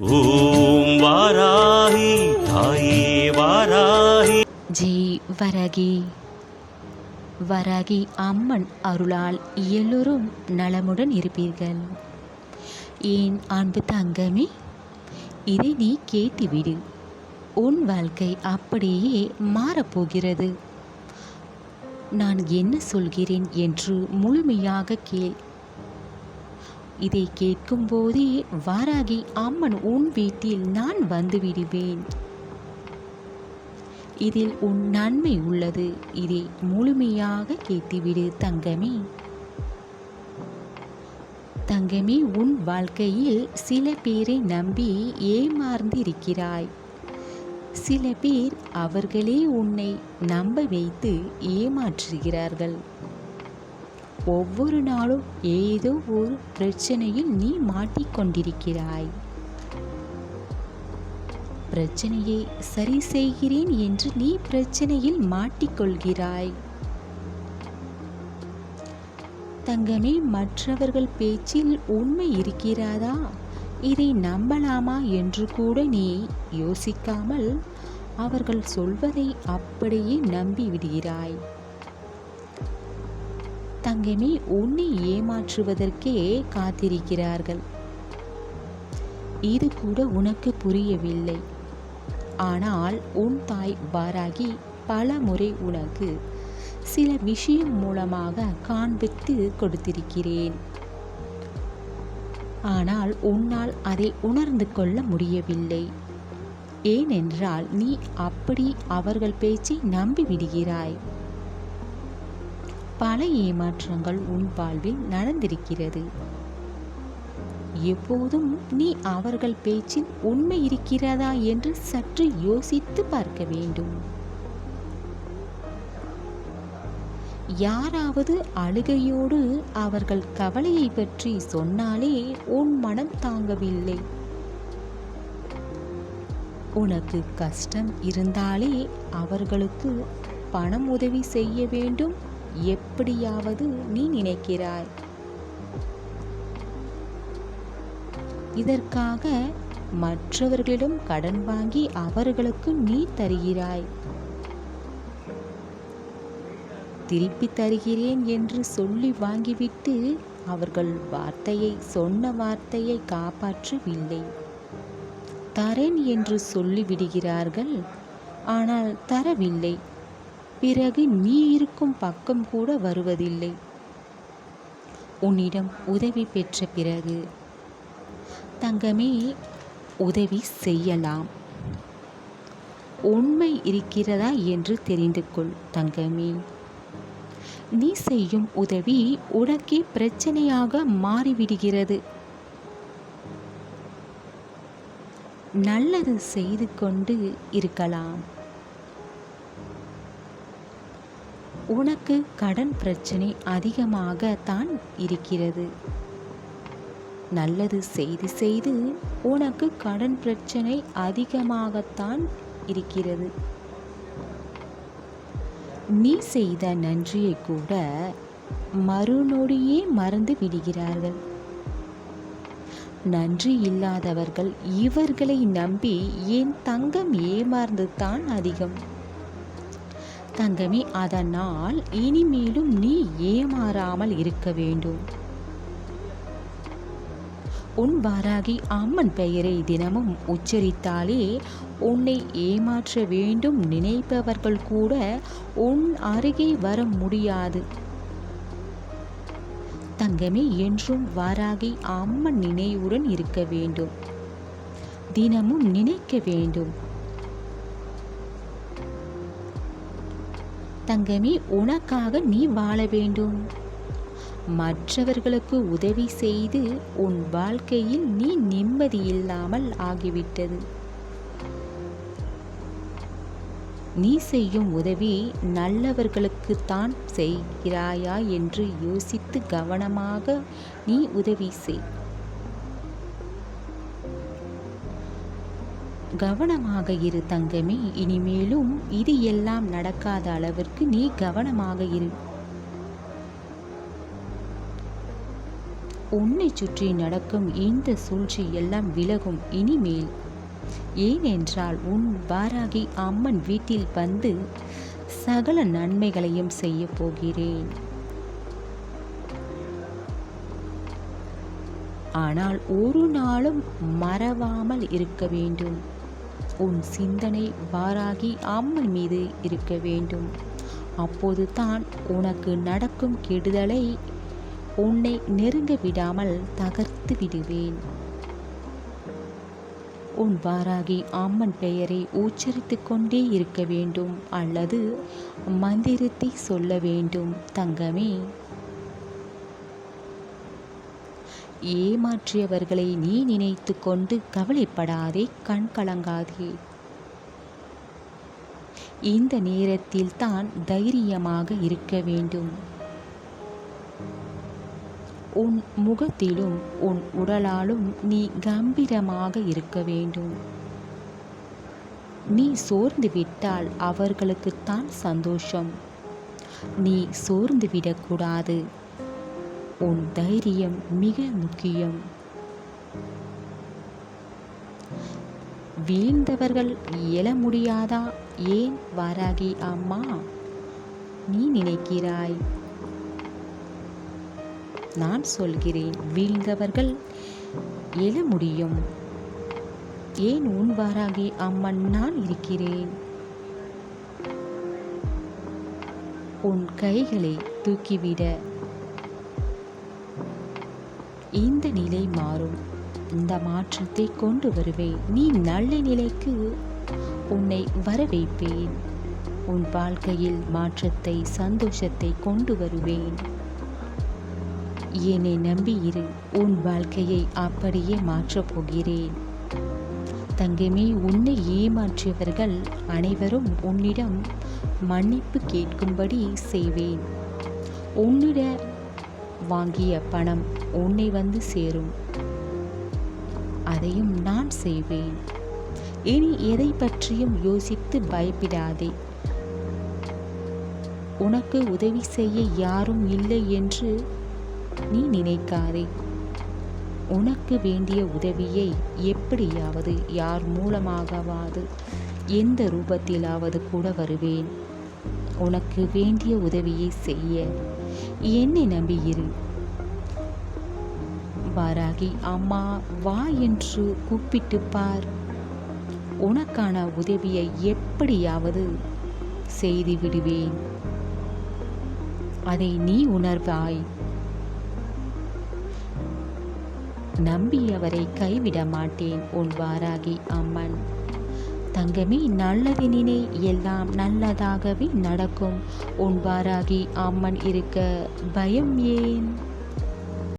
ஓம் வாராகி தாயே வாராகி ஜெய் வரகி வரகி அம்மன் அருளால் எல்லோரும் நலமுடன் இருப்பீர்கள் ஏன் அன்பு தங்கமே இதை நீ கேட்டுவிடு உன் வாழ்க்கை அப்படியே மாறப்போகிறது நான் என்ன சொல்கிறேன் என்று முழுமையாக கேள் இதை கேட்கும்போதே வாராகி அம்மன் உன் வீட்டில் நான் வந்து விடுவேன். இதில் உன் நன்மை உள்ளது. இதை முழுமையாக கேட்டுவிடு தங்கமே. தங்கமே உன் வாழ்க்கையில் சில பேரை நம்பி ஏமாறந்திருக்கிறாய் சில பேர் அவர்களே உன்னை நம்ப வைத்து ஏமாற்றுகிறார்கள். ஒவ்வொரு நாளும் ஏதோ ஒரு பிரச்சனையில் நீ மாட்டிக்கொண்டிருக்கிறாய். பிரச்சனையை சரி செய்கிறேன் என்று நீ பிரச்சனையில் மாட்டிக்கொள்கிறாய். தங்கமே மற்றவர்கள் பேச்சில் உண்மை இருக்கிறாதா? இதை நம்பலாமா என்று கூட நீ யோசிக்காமல் அவர்கள் சொல்வதை அப்படியே நம்பிவிடுகிறாய். தங்கமி உன்னை ஏமாற்றுவதற்கே காத்திருக்கிறார்கள். இது கூட உனக்கு புரியவில்லை. ஆனால் உன் தாய் பாராகி பல முறை உனக்கு சில விஷயம் மூலமாக காண்பித்து கொடுத்திருக்கிறேன். ஆனால் உன்னால் அதை உணர்ந்து கொள்ள முடியவில்லை. ஏனென்றால் நீ அப்படி அவர்கள் பேச்சை நம்பிவிடுகிறாய். பல ஏமாற்றங்கள் உன் வாழ்வில் நடந்திருக்கிறது. எப்போதும் நீ அவர்கள் பேச்சில் உண்மை இருக்கிறதா என்று சற்று யோசித்து பார்க்க வேண்டும். யாராவது அழுகையோடு அவர்கள் கவலையை பற்றி சொன்னாலே உன் மனம் தாங்கவில்லை. உனக்கு கஷ்டம் இருந்தாலே அவர்களுக்கு பணம் உதவி செய்ய வேண்டும். எப்படியாவது நீ நினைக்கிறாய். இதற்காக மற்றவர்களிடம் கடன் வாங்கி அவர்களுக்கு நீ தருகிறாய். திருப்பி தருகிறேன் என்று சொல்லி வாங்கிவிட்டு அவர்கள் வார்த்தையை சொன்ன வார்த்தையை காப்பாற்றவில்லை. தரேன் என்று சொல்லிவிடுகிறார்கள். ஆனால் தரவில்லை. பிறகு நீ இருக்கும் பக்கம் கூட வருவதில்லை. உன்னிடம் உதவி பெற்ற பிறகு தங்கமே உதவி செய்யலாம். உண்மை இருக்கிறதா என்று தெரிந்து கொள் தங்கமே. நீ செய்யும் உதவி உனக்கே பிரச்சனையாக மாறிவிடுகிறது. நல்லது செய்து கொண்டு இருக்கலாம். உனக்கு கடன் பிரச்சனை அதிகமாக தான் இருக்கிறது. நல்லது செய்து செய்து உனக்கு கடன் பிரச்சனை அதிகமாகத்தான் இருக்கிறது. நீ செய்த நன்றியை கூட மறுநொடியே மறந்து விடுகிறார்கள். நன்றி இல்லாதவர்கள் இவர்களை நம்பி என் தங்கம் ஏமாறந்து தான் அதிகம். தங்கமே அதனால் இனிமேலும் நீ ஏமாறாமல் இருக்க வேண்டும். உன் வாராகி அம்மன் பெயரை தினமும் உச்சரித்தாலே உன்னை ஏமாற்ற வேண்டும் நினைப்பவர்கள் கூட உன் அருகே வர முடியாது. தங்கமே என்றும் வாராகி அம்மன் நினைவுடன் இருக்க வேண்டும். தினமும் நினைக்க வேண்டும். தங்கமே உனக்காக நீ வாழ வேண்டும். மற்றவர்களுக்கு உதவி செய்து உன் வாழ்க்கையில் நீ நிம்மதியில்லாமல் ஆகிவிட்டது. நீ செய்யும் உதவி நல்லவர்களுக்கு தான் செய்கிறாயா என்று யோசித்து கவனமாக நீ உதவி செய். கவனமாக இரு தங்கமே இனிமேலும் இது எல்லாம் நடக்காத அளவிற்கு நீ கவனமாக இரு. உன்னை சுற்றி நடக்கும் இந்த சூழ்ச்சி எல்லாம் விலகும் இனிமேல். ஏனென்றால் உன் வாராகி அம்மன் வீட்டில் வந்து சகல நன்மைகளையும் செய்ய போகிறேன். ஆனால் ஒரு நாளும் மறவாமல் இருக்க வேண்டும். உன் சிந்தனை வாராகி அம்மன் மீது இருக்க வேண்டும். அப்போது தான் உனக்கு நடக்கும் கெடுதலை உன்னை நெருங்க விடாமல் தகர்த்து விடுவேன். உன் வாராகி அம்மன் பெயரை உச்சரித்துக் கொண்டே இருக்க வேண்டும் அல்லது மந்திரத்தை சொல்ல வேண்டும் தங்கமே. ஏமாற்றியவர்களை நீ நினைத்து கொண்டு கவலைப்படாதே கண் கலங்காதே. இந்த நேரத்தில் தான் தைரியமாக இருக்க வேண்டும். உன் முகத்திலும் உன் உடலாலும் நீ கம்பீரமாக இருக்க வேண்டும். நீ சோர்ந்து விட்டால் அவர்களுக்குத்தான் சந்தோஷம். நீ சோர்ந்து விடக்கூடாது. உன் தைரியம் மிக முக்கியம். வீழ்ந்தவர்கள் எழ முடியாதா? ஏன் வாராகி அம்மா? நீ நினைக்கிறாய். நான் சொல்கிறேன் வீழ்ந்தவர்கள் எழ முடியும். ஏன் உன் வாராகி அம்மன் நான் இருக்கிறேன்? உன் கைகளை தூக்கிவிட இந்த நிலை மாறும். இந்த மாற்றத்தை கொண்டு வருவேன் நீ நல்ல நிலைக்கு உன்னை வர வைப்பேன் உன் வாழ்க்கையில் மாற்றத்தை சந்தோஷத்தை கொண்டு வருவேன். என்னை நம்பியிரு உன் வாழ்க்கையை அப்படியே மாற்றப் போகிறேன். தங்கமே உன்னை ஏமாற்றியவர்கள் அனைவரும் உன்னிடம் மன்னிப்பு கேட்கும்படி செய்வேன். உன்னிட வாங்கிய பணம் உன்னை வந்து சேரும். அதையும் நான் செய்வேன். இனி எதை பற்றியும் யோசித்து பயப்படாதே. உனக்கு உதவி செய்ய யாரும் இல்லை என்று நீ நினைக்காதே. உனக்கு வேண்டிய உதவியை எப்படியாவது யார் மூலமாகவாது எந்த ரூபத்திலாவது கூட வருவேன். உனக்கு வேண்டிய உதவியை செய்ய. என்னை நம்பியிரு. வாராகி அம்மா வா என்று கூப்பிட்டு பார். உனக்கான உதவியை எப்படியாவது செய்து விடுவேன். அதை நீ உணர்வாய். நம்பியவரை கைவிட மாட்டேன் உன் வாராகி அம்மன். தங்கமே நல்லது நினை எல்லாம் நல்லதாகவே நடக்கும். உண்வாராகி அம்மன் இருக்க பயம் ஏன்?